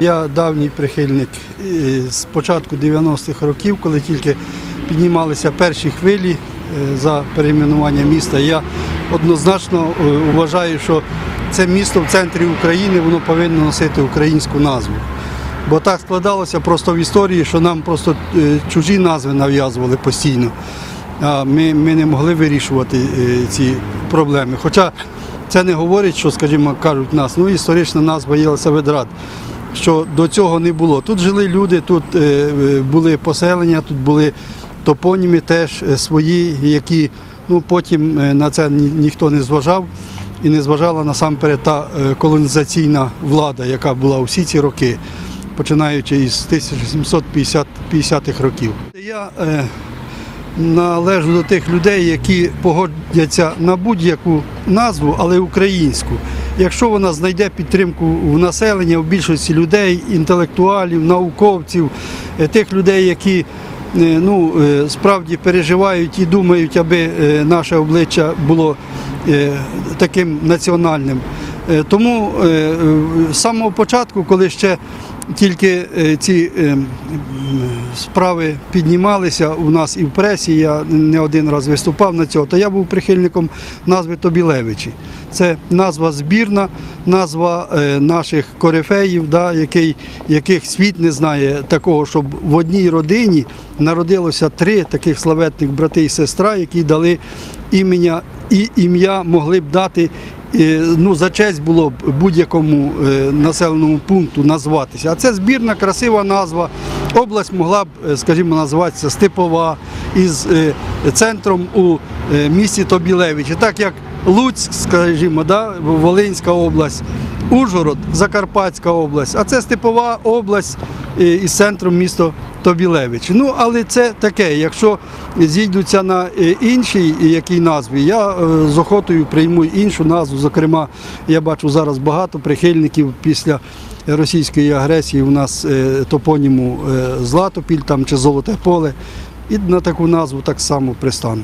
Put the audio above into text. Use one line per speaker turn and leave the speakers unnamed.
Я давній прихильник з початку 90-х років, коли тільки піднімалися перші хвилі е, за перейменування міста. Я однозначно е, вважаю, що це місто в центрі України, воно повинно носити українську назву. Бо так складалося просто в історії, що нам просто е, чужі назви нав'язували постійно. А ми, ми не могли вирішувати ці проблеми. Хоча це не говорить, що, скажімо, кажуть нас, ну історична назва є Єлисаветград, що до цього не було. Тут жили люди, тут е, е, були поселення, тут були топоніми теж е, свої, які ну, потім на це ніхто не зважав. І не зважала насамперед та колонізаційна влада, яка була всі ці роки, починаючи із 1750-х років. Я належу до тих людей, які погодяться на будь-яку назву, але українську. Якщо вона знайде підтримку в населення, в більшості людей, інтелектуалів, науковців, е, тих людей, які е, ну, е, справді переживають і думають, аби наше обличчя було таким національним. Тому з самого початку, коли ще тільки е, ці е, справи піднімалися у нас і в пресі, я не один раз виступав на цього, то я був прихильником назви Тобілевичі. Це назва збірна, назва е, наших корифеїв, яких світ не знає такого, щоб в одній родині народилося три таких славетних брати і сестра, які дали ім'я і ім'я могли б дати. Ну, за честь було б будь-якому е, населеному пункту назватися. А це збірна, красива назва. Область могла б, е, скажімо, називатися Степова із е, центром у місті Тобілевичі. Так як Луцьк, скажімо, да, Волинська область, Ужгород, Закарпатська область, а це Степова область із центром місто Тобілевич. Ну, але це таке, якщо зійдуться на е, іншій якій назві, я е, з охотою прийму іншу назву. Зокрема, я бачу зараз багато прихильників після російської агресії у нас е, топоніму е, Златопіль там, чи Золоте поле. І на таку назву так само пристану.